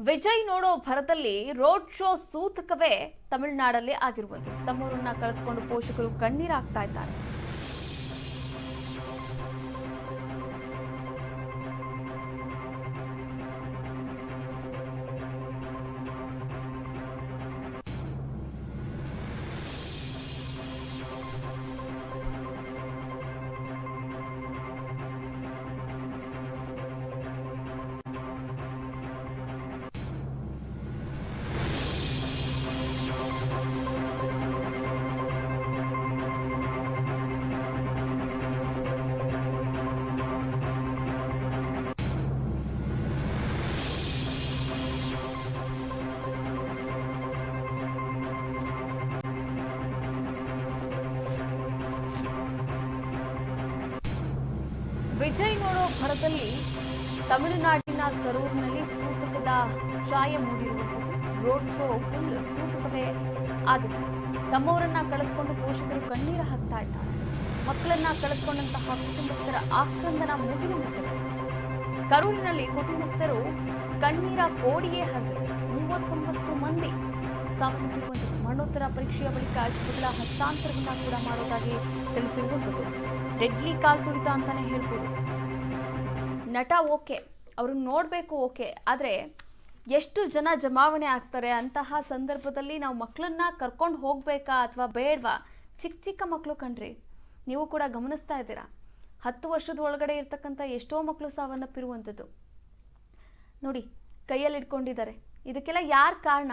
ವಿಜಯ್ ನೋಡೋ ಭರದಲ್ಲಿ road show ಸೂತಕವೇ ತಮಿಳುನಾಡಲ್ಲಿ ಆಗಿರುವಂಥದ್ದು. ತಮ್ಮೂರನ್ನ ಕಳೆದುಕೊಂಡು ಪೋಷಕರು ಕಣ್ಣೀರಾಗ್ತಾ ಇದ್ದಾರೆ. ವಿಜಯ್ ನೋಡೋ ಭರದಲ್ಲಿ ತಮಿಳುನಾಡಿನ ಕರೂರಿನಲ್ಲಿ ಸೂತಕದ ಛಾಯೆ ಮೂಡಿರುವಂಥದ್ದು. ರೋಡ್ ಶೋ ಫುಲ್ ಸೂತಕವೇ ಆಗಿದೆ. ತಮ್ಮವರನ್ನ ಕಳೆದುಕೊಂಡು ಪೋಷಕರು ಕಣ್ಣೀರು ಹಾಕ್ತಾ ಇದ್ದಾರೆ. ಮಕ್ಕಳನ್ನ ಕಳೆದುಕೊಂಡಂತಹ ಕುಟುಂಬಸ್ಥರ ಆಕ್ರಂದನ ಮುಗಿಲು ಮುಟ್ಟಿದೆ. ಕರೂರಿನಲ್ಲಿ ಕುಟುಂಬಸ್ಥರು ಕಣ್ಣೀರ ಕೋಡಿಯೇ ಹರಿದಿದೆ. ಮೂವತ್ತೊಂಬತ್ತು ಮಂದಿ ಸಾವನ್ನಪ್ಪಿರುವಂಥದ್ದು ಮರಣೋತ್ತರ ಪರೀಕ್ಷೆಯ ಬಳಿಕ ಶವಗಳ ಹಸ್ತಾಂತರವನ್ನ ಕೂಡ ಮಾಡೋದಾಗಿ ತಿಳಿಸಿರುವಂಥದ್ದು. ಡೆಡ್ಲಿ ಕಾಲ್ ತುಳಿತ ಅಂತಾನೆ ಹೇಳ್ಬೋದು. ನಟ ಓಕೆ, ಅವ್ರನ್ನ ನೋಡಬೇಕು ಓಕೆ, ಆದರೆ ಎಷ್ಟು ಜನ ಜಮಾವಣೆ ಆಗ್ತಾರೆ ಅಂತಹ ಸಂದರ್ಭದಲ್ಲಿ ನಾವು ಮಕ್ಕಳನ್ನ ಕರ್ಕೊಂಡು ಹೋಗಬೇಕಾ ಅಥವಾ ಬೇಡವಾ? ಚಿಕ್ಕ ಚಿಕ್ಕ ಮಕ್ಕಳು ಕಣ್ರಿ, ನೀವು ಕೂಡ ಗಮನಿಸ್ತಾ ಇದ್ದೀರಾ? ಹತ್ತು ವರ್ಷದ ಒಳಗಡೆ ಇರ್ತಕ್ಕಂಥ ಎಷ್ಟೋ ಮಕ್ಕಳು ಸಾವನ್ನಪ್ಪಿರುವಂಥದ್ದು. ನೋಡಿ ಕೈಯಲ್ಲಿ ಇಟ್ಕೊಂಡಿದ್ದಾರೆ ಇದಕ್ಕೆಲ್ಲ ಯಾರು ಕಾರಣ?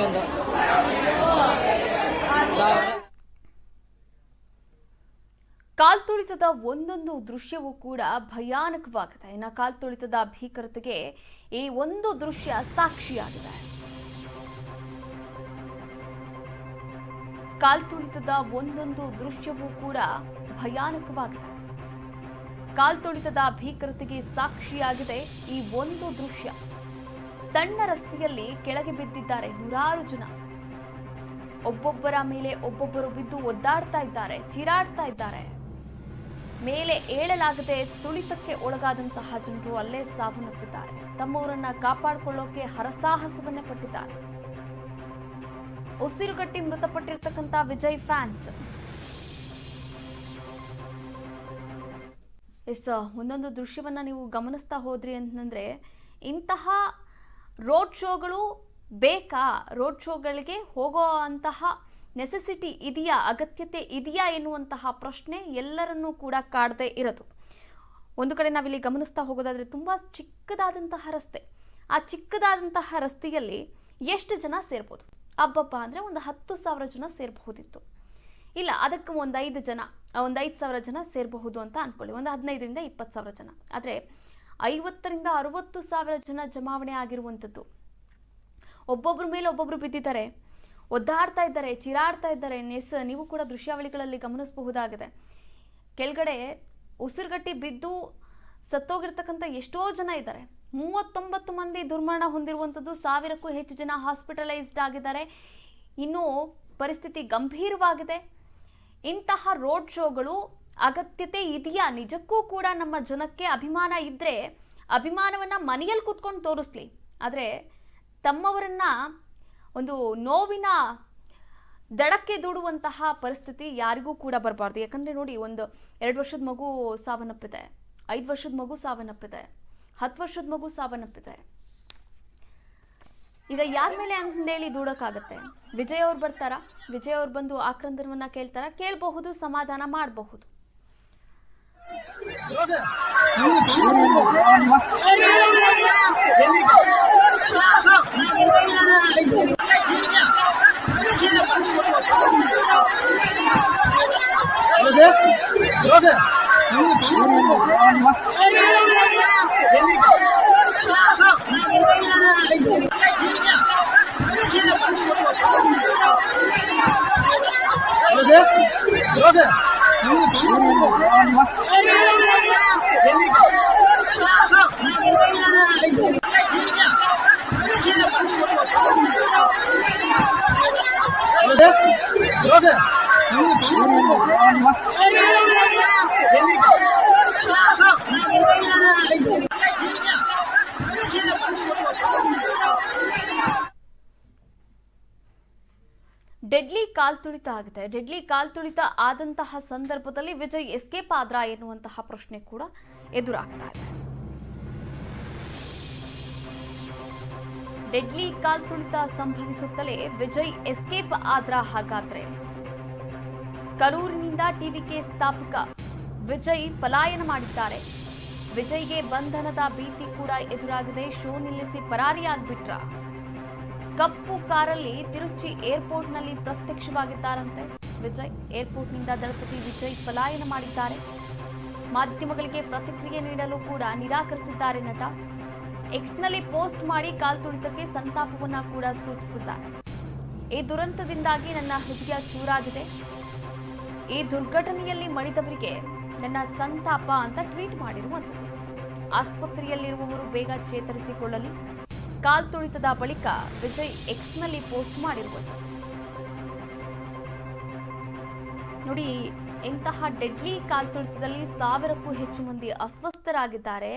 ಹೋಗಿದೆ ಅಂತ ಒಂದು ಕಾಲ್ತುಳಿತದ ಒಂದೊಂದು ದೃಶ್ಯವೂ ಕೂಡ ಭಯಾನಕವಾಗಿದೆ. ಇನ್ನು ಕಾಲ್ತುಳಿತದ ಭೀಕರತೆಗೆ ಈ ಒಂದು ದೃಶ್ಯ ಸಾಕ್ಷಿಯಾಗಿದೆ. ಕಾಲ್ತುಳಿತದ ಒಂದೊಂದು ದೃಶ್ಯವೂ ಕೂಡ ಭಯಾನಕವಾಗಿದೆ. ಕಾಲ್ತುಳಿತದ ಭೀಕರತೆಗೆ ಸಾಕ್ಷಿಯಾಗಿದೆ ಈ ಒಂದು ದೃಶ್ಯ. ಸಣ್ಣ ರಸ್ತೆಯಲ್ಲಿ ಕೆಳಗೆ ಬಿದ್ದಿದ್ದಾರೆ ನೂರಾರು ಜನ. ಒಬ್ಬೊಬ್ಬರ ಮೇಲೆ ಒಬ್ಬೊಬ್ಬರು ಬಿದ್ದು ಒದ್ದಾಡ್ತಾ ಇದ್ದಾರೆ, ಚೀರಾಡ್ತಾ ಇದ್ದಾರೆ. ಮೇಲೆ ಏಳಲಾಗದೆ ತುಳಿತಕ್ಕೆ ಒಳಗಾದಂತಹ ಜನರು ಅಲ್ಲೇ ಸಾವನ್ನಪ್ಪಿದ್ದಾರೆ. ತಮ್ಮವರನ್ನ ಕಾಪಾಡಿಕೊಳ್ಳೋಕೆ ಹರಸಾಹಸವನ್ನ ಪಟ್ಟಿದ್ದಾರೆ. ಉಸಿರುಗಟ್ಟಿ ಮೃತಪಟ್ಟಿರ್ತಕ್ಕಂಥ ವಿಜಯ್ ಫ್ಯಾನ್ಸ್. ಎಸ್, ಒಂದೊಂದು ದೃಶ್ಯವನ್ನ ನೀವು ಗಮನಿಸ್ತಾ ಹೋದ್ರಿ ಅಂತಂದ್ರೆ, ಇಂತಹ ರೋಡ್ ಶೋಗಳು ಬೇಕಾ? ರೋಡ್ ಶೋಗಳಿಗೆ ಹೋಗೋ ಅಂತಹ ನೆಸೆಸಿಟಿ ಇದೆಯಾ? ಅಗತ್ಯತೆ ಇದೆಯಾ ಎನ್ನುವಂತಹ ಪ್ರಶ್ನೆ ಎಲ್ಲರನ್ನೂ ಕೂಡ ಕಾಡದೇ ಇರೋದು. ಒಂದು ಕಡೆ ನಾವಿಲ್ಲಿ ಗಮನಿಸ್ತಾ ಹೋಗೋದಾದರೆ ತುಂಬ ಚಿಕ್ಕದಾದಂತಹ ರಸ್ತೆ. ಆ ಚಿಕ್ಕದಾದಂತಹ ರಸ್ತೆಯಲ್ಲಿ ಎಷ್ಟು ಜನ ಸೇರ್ಬೋದು? ಹಬ್ಬಪ್ಪ ಅಂದರೆ ಒಂದು ಹತ್ತು ಸಾವಿರ ಜನ ಸೇರಬಹುದಿತ್ತು. ಇಲ್ಲ, ಅದಕ್ಕೆ ಒಂದು ಐದು ಜನ, ಒಂದು ಐದು ಸಾವಿರ ಜನ ಸೇರಬಹುದು ಅಂತ ಅಂದ್ಕೊಳ್ಳಿ ಒಂದು ಹದಿನೈದರಿಂದ ಇಪ್ಪತ್ತು ಸಾವಿರ ಜನ. ಆದರೆ ಐವತ್ತರಿಂದ ಅರವತ್ತು ಸಾವಿರ ಜನ ಜಮಾವಣೆ ಆಗಿರುವಂಥದ್ದು. ಒಬ್ಬೊಬ್ಬರ ಮೇಲೆ ಒಬ್ಬೊಬ್ಬರು ಬಿದ್ದಿದ್ದಾರೆ. ಒದ್ದಾಡ್ತಾ ಇದ್ದಾರೆ, ಚಿರಾಡ್ತಾ ಇದ್ದಾರೆ. ನೆಸ್, ನೀವು ಕೂಡ ದೃಶ್ಯಾವಳಿಗಳಲ್ಲಿ ಗಮನಿಸಬಹುದಾಗಿದೆ. ಕೆಳಗಡೆ ಉಸಿರುಗಟ್ಟಿ ಬಿದ್ದು ಸತ್ತೋಗಿರ್ತಕ್ಕಂಥ ಎಷ್ಟೋ ಜನ ಇದ್ದಾರೆ. ಮೂವತ್ತೊಂಬತ್ತು ಮಂದಿ ದುರ್ಮರಣ ಹೊಂದಿರುವಂಥದ್ದು. ಸಾವಿರಕ್ಕೂ ಹೆಚ್ಚು ಜನ ಹಾಸ್ಪಿಟಲೈಸ್ಡ್ ಆಗಿದ್ದಾರೆ. ಇನ್ನೂ ಪರಿಸ್ಥಿತಿ ಗಂಭೀರವಾಗಿದೆ. ಇಂತಹ ರೋಡ್ ಶೋಗಳು ಅಗತ್ಯತೆ ಇದೆಯಾ? ನಿಜಕ್ಕೂ ಕೂಡ ನಮ್ಮ ಜನಕ್ಕೆ ಅಭಿಮಾನ ಇದ್ದರೆ ಅಭಿಮಾನವನ್ನು ಮನೆಯಲ್ಲಿ ಕೂತ್ಕೊಂಡು ತೋರಿಸ್ಲಿ. ಆದರೆ ತಮ್ಮವರನ್ನ ಒಂದು ನೋವಿನ ದಡಕ್ಕೆ ದೂಡುವಂತಹ ಪರಿಸ್ಥಿತಿ ಯಾರಿಗೂ ಕೂಡ ಬರಬಾರ್ದು. ಯಾಕಂದರೆ ನೋಡಿ, ಒಂದು ಎರಡು ವರ್ಷದ ಮಗು ಸಾವನ್ನಪ್ಪಿದೆ, ಐದು ವರ್ಷದ ಮಗು ಸಾವನ್ನಪ್ಪಿದೆ, ಹತ್ತು ವರ್ಷದ ಮಗು ಸಾವನ್ನಪ್ಪಿದೆ. ಈಗ ಯಾರ ಮೇಲೆ ಅಂತೇಳಿ ದೂಡೋಕ್ಕಾಗತ್ತೆ? ವಿಜಯ್ ಅವ್ರು ಬರ್ತಾರಾ? ವಿಜಯ್ ಅವ್ರು ಬಂದು ಆಕ್ರಂದನವನ್ನು ಕೇಳ್ತಾರ? ಕೇಳಬಹುದು, ಸಮಾಧಾನ ಮಾಡಬಹುದು. 老铁，老子，你们我！老子，你们我！老子，老，你们打我！你们我！老子，老，你们打我！你们我！老子，老，你们打我！你们我！老子，老，你们打我！你们！你们！你们！你们！你们！你们！你们！你们！你们！你们！你们！你们！你们！你们！你们！我あります。Brother, you don't know what you want. Deadly ಕಾಲ್ ತುಳಿತ ಆಗುತ್ತೆ. ಡೆಡ್ಲಿ ಕಾಲ್ ತುಳಿತ ಆದಂತಹ ಸಂದರ್ಭದಲ್ಲಿ ವಿಜಯ್ ಎಸ್ಕೇಪ್ ಆದ್ರ ಎನ್ನುವಂತಹ ಪ್ರಶ್ನೆ ಕೂಡ ಎದುರಾಗ್ತಾ ಇದೆ. ಡೆಡ್ಲಿ ಕಾಲ್ ತುಳಿತ ಸಂಭವಿಸುತ್ತಲೇ ವಿಜಯ್ ಎಸ್ಕೇಪ್ ಆದ್ರ ಹಾಗಾದ್ರೆ? ಕರೂರಿನಿಂದ ಟಿವಿಕೆ ಸ್ಥಾಪಕ ವಿಜಯ್ ಪಲಾಯನ ಮಾಡಿದ್ದಾರೆ. ವಿಜಯ್ಗೆ ಬಂಧನದ ಭೀತಿ ಕೂಡ ಎದುರಾಗಿದೆ ಶೋ ನಿಲ್ಲಿಸಿ ಪರಾರಿಯಾಗ್ಬಿಟ್ರ? ಕಪ್ಪು ಕಾರಲ್ಲಿ ತಿರುಚಿ ಏರ್ಪೋರ್ಟ್ನಲ್ಲಿ ಪ್ರತ್ಯಕ್ಷವಾಗಿದ್ದಾರಂತೆ. ವಿಜಯ್ ಏರ್ಪೋರ್ಟ್ನಿಂದ ದಳಪತಿ ವಿಜಯ್ ಪಲಾಯನ ಮಾಡಿದ್ದಾರೆ. ಮಾಧ್ಯಮಗಳಿಗೆ ಪ್ರತಿಕ್ರಿಯೆ ನೀಡಲು ಕೂಡ ನಿರಾಕರಿಸಿದ್ದಾರೆ ನಟ. ಎಕ್ಸ್ನಲ್ಲಿ ಪೋಸ್ಟ್ ಮಾಡಿ ಕಾಲ್ತುಳಿತಕ್ಕೆ ಸಂತಾಪವನ್ನ ಕೂಡ ಸೂಚಿಸಿದ್ದಾರೆ. ಈ ದುರಂತದಿಂದಾಗಿ ನನ್ನ ಹೃದಯ ಚೂರಾಗಿದೆ. ಈ ದುರ್ಘಟನೆಯಲ್ಲಿ ಮಡಿದವರಿಗೆ ನನ್ನ ಸಂತಾಪ ಅಂತ ಟ್ವೀಟ್ ಮಾಡಿರುವಂಥದ್ದು. ಆಸ್ಪತ್ರೆಯಲ್ಲಿರುವವರು ಬೇಗ ಚೇತರಿಸಿಕೊಳ್ಳಲಿ. ಕಾಲ್ತುಳಿತದ ಬಳಿಕ ವಿಜಯ್ ಎಕ್ಸ್ನಲ್ಲಿ ಪೋಸ್ಟ್ ಮಾಡಿರುವಂಥದ್ದು. ನೋಡಿ, ಇಂತಹ ಡೆಡ್ಲಿ ಕಾಲ್ತುಳಿತದಲ್ಲಿ ಸಾವಿರಕ್ಕೂ ಹೆಚ್ಚು ಮಂದಿ ಅಸ್ವಸ್ಥರಾಗಿದ್ದಾರೆ.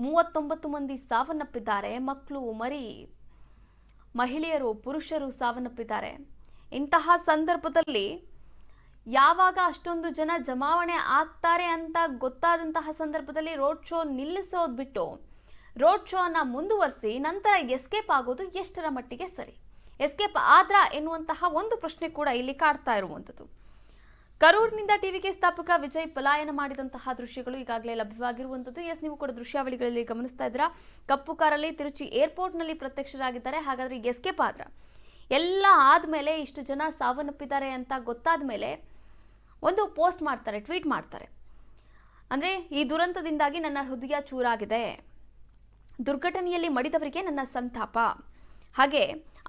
ಮೂವತ್ತೊಂಬತ್ತು ಮಂದಿ ಸಾವನ್ನಪ್ಪಿದ್ದಾರೆ. ಮಕ್ಕಳು ಮರಿ, ಮಹಿಳೆಯರು, ಪುರುಷರು ಸಾವನ್ನಪ್ಪಿದ್ದಾರೆ. ಇಂತಹ ಸಂದರ್ಭದಲ್ಲಿ ಯಾವಾಗ ಅಷ್ಟೊಂದು ಜನ ಜಮಾವಣೆ ಆಗ್ತಾರೆ ಅಂತ ಗೊತ್ತಾದಂತಹ ಸಂದರ್ಭದಲ್ಲಿ ರೋಡ್ ಶೋ ನಿಲ್ಲಿಸೋದು ಬಿಟ್ಟು ರೋಡ್ ಶೋ ಅನ್ನ ಮುಂದುವರಿಸಿ ನಂತರ ಎಸ್ಕೇಪ್ ಆಗೋದು ಎಷ್ಟರ ಮಟ್ಟಿಗೆ ಸರಿ? ಎಸ್ಕೇಪ್ ಆದ್ರ ಎನ್ನುವಂತಹ ಒಂದು ಪ್ರಶ್ನೆ ಕೂಡ ಇಲ್ಲಿ ಕಾಡ್ತಾ ಇರುವಂಥದ್ದು. ಕರೂರಿನಿಂದ ಟಿವಿಗೆ ಸ್ಥಾಪಕ ವಿಜಯ್ ಪಲಾಯನ ಮಾಡಿದಂತಹ ದೃಶ್ಯಗಳು ಈಗಾಗಲೇ ಲಭ್ಯವಾಗಿರುವಂಥದ್ದು. ಎಸ್, ನೀವು ಕೂಡ ದೃಶ್ಯಾವಳಿಗಳಲ್ಲಿ ಗಮನಿಸ್ತಾ ಇದ್ದೀರಾ. ಕಪ್ಪು ಕಾರಲ್ಲಿ ತಿರುಚಿ ಏರ್ಪೋರ್ಟ್ನಲ್ಲಿ ಪ್ರತ್ಯಕ್ಷರಾಗಿದ್ದಾರೆ. ಹಾಗಾದ್ರೆ ಎಸ್ಕೇಪ್ ಆದ್ರ? ಎಲ್ಲ ಆದಮೇಲೆ ಇಷ್ಟು ಜನ ಸಾವನ್ನಪ್ಪಿದ್ದಾರೆ ಅಂತ ಗೊತ್ತಾದ ಮೇಲೆ ಒಂದು ಪೋಸ್ಟ್ ಮಾಡ್ತಾರೆ ಟ್ವೀಟ್ ಮಾಡ್ತಾರೆ. ಅಂದರೆ ಈ ದುರಂತದಿಂದಾಗಿ ನನ್ನ ಹೃದಯ ಚೂರಾಗಿದೆ. ದುರ್ಘಟನೆಯಲ್ಲಿ ಮಡಿದವರಿಗೆ ನನ್ನ ಸಂತಾಪ. ಹಾಗೆ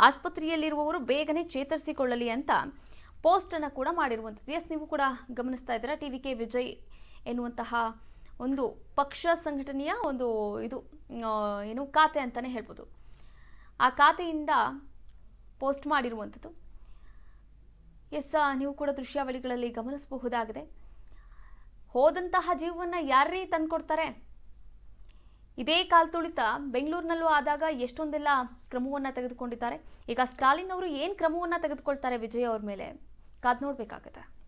ಆಸ್ಪತ್ರೆಯಲ್ಲಿರುವವರು ಬೇಗನೆ ಚೇತರಿಸಿಕೊಳ್ಳಲಿ ಅಂತ ಪೋಸ್ಟನ್ನು ಕೂಡ ಮಾಡಿರುವಂಥದ್ದು. ಎಸ್, ನೀವು ಕೂಡ ಗಮನಿಸ್ತಾ ಇದ್ದೀರಾ? ಟಿ ವಿ ಕೆ ವಿಜಯ್ ಎನ್ನುವಂತಹ ಒಂದು ಪಕ್ಷ ಸಂಘಟನೆಯ ಒಂದು ಇದು ಏನು ಖಾತೆ ಅಂತಲೇ ಹೇಳ್ಬೋದು. ಆ ಖಾತೆಯಿಂದ ಪೋಸ್ಟ್ ಮಾಡಿರುವಂಥದ್ದು. ಎಸ್ ನೀವು ಕೂಡ ದೃಶ್ಯಾವಳಿಗಳಲ್ಲಿ ಗಮನಿಸಬಹುದಾಗಿದೆ. ಹೋದಂತಹ ಜೀವವನ್ನು ಯಾರೇ ತಂದ್ಕೊಡ್ತಾರೆ? ಇದೇ ಕಾಲ್ತುಳಿತ ಬೆಂಗಳೂರಿನಲ್ಲೂ ಆದಾಗ ಎಷ್ಟೊಂದೆಲ್ಲ ಕ್ರಮವನ್ನ ತೆಗೆದುಕೊಂಡಿದ್ದಾರೆ. ಈಗ ಸ್ಟಾಲಿನ್ ಅವರು ಏನ್ ಕ್ರಮವನ್ನ ತೆಗೆದುಕೊಳ್ತಾರೆ ವಿಜಯ್ ಅವ್ರ ಮೇಲೆ? ಕಾದ್ ನೋಡ್ಬೇಕಾಗತ್ತೆ.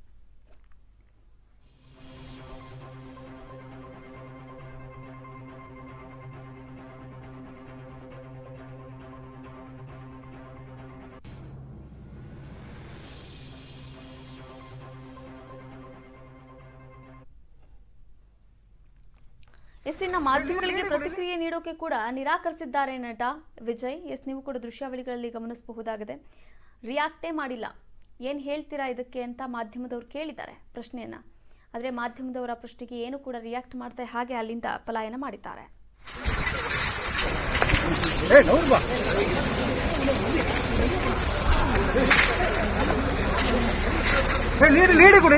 ಎಸ್ ಇನ್ನ ಮಾಧ್ಯಮಗಳಿಗೆ ಪ್ರತಿಕ್ರಿಯೆ ನೀಡೋಕೆ ಕೂಡ ನಿರಾಕರಿಸಿದ್ದಾರೆ ನಟ ವಿಜಯ್. ಎಸ್, ನೀವು ಕೂಡ ದೃಶ್ಯಾವಳಿಗಳಲ್ಲಿ ಗಮನಿಸಬಹುದಾಗಿದೆ. ರಿಯಾಕ್ಟೇ ಮಾಡಿಲ್ಲ. ಏನು ಹೇಳ್ತೀರಾ ಇದಕ್ಕೆ ಅಂತ ಮಾಧ್ಯಮದವ್ರು ಕೇಳಿದ್ದಾರೆ ಪ್ರಶ್ನೆಯನ್ನ. ಆದರೆ ಮಾಧ್ಯಮದವರ ಪ್ರಶ್ನೆಗೆ ಏನು ಕೂಡ ರಿಯಾಕ್ಟ್ ಮಾಡ್ತಾ ಹಾಗೆ ಅಲ್ಲಿಂದ ಪಲಾಯನ ಮಾಡಿದ್ದಾರೆ. ಲೀಡ್ ಕೊಡಿ.